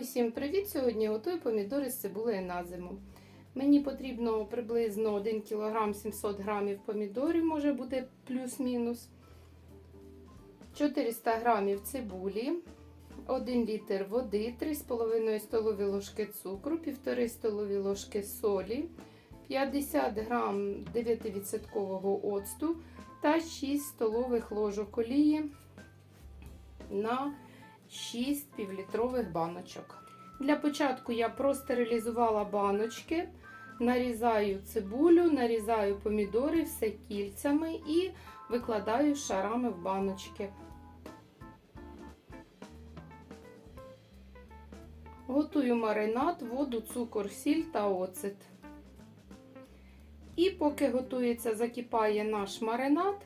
Усім привіт! Сьогодні готую помідори з цибулею на зиму. Мені потрібно приблизно 1 кг 700 г помідорів, може бути плюс-мінус. 400 г цибулі, 1 літр води, 3,5 столові ложки цукру, 1,5 столові ложки солі, 50 г 9% оцту та 6 столових ложок олії на 6 півлітрових баночок. Для початку я простерилізувала баночки, нарізаю цибулю, нарізаю помідори, все кільцями і викладаю шарами в баночки. Готую маринад, воду, цукор, сіль та оцет. І поки готується, закипає наш маринад,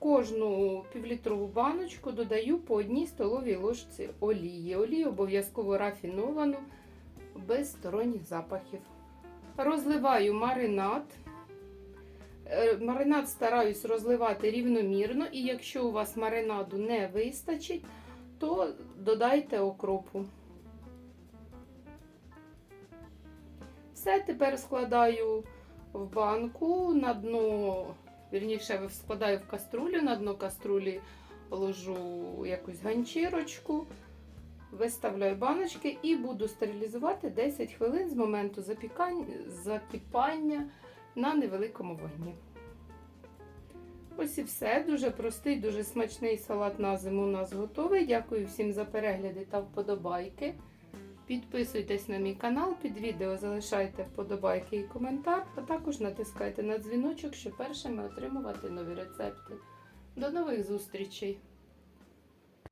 кожну півлітрову баночку додаю по одній столовій ложці олії. Олію обов'язково рафіновану, без сторонніх запахів. Розливаю маринад. Е, Маринад стараюсь розливати рівномірно, і якщо у вас маринаду не вистачить, то додайте окропу. Все, тепер складаю в банку на дно, вірніше, складаю в каструлю, на дно каструлі ложу якусь ганчірочку, виставляю баночки і буду стерилізувати 10 хвилин з моменту закипання на невеликому вогні. Ось і все. Дуже простий, дуже смачний салат на зиму у нас готовий. Дякую всім за перегляди та вподобайки. Підписуйтесь на мій канал, під відео залишайте вподобайки і коментар, а також натискайте на дзвіночок, щоб першими отримувати нові рецепти. До нових зустрічей!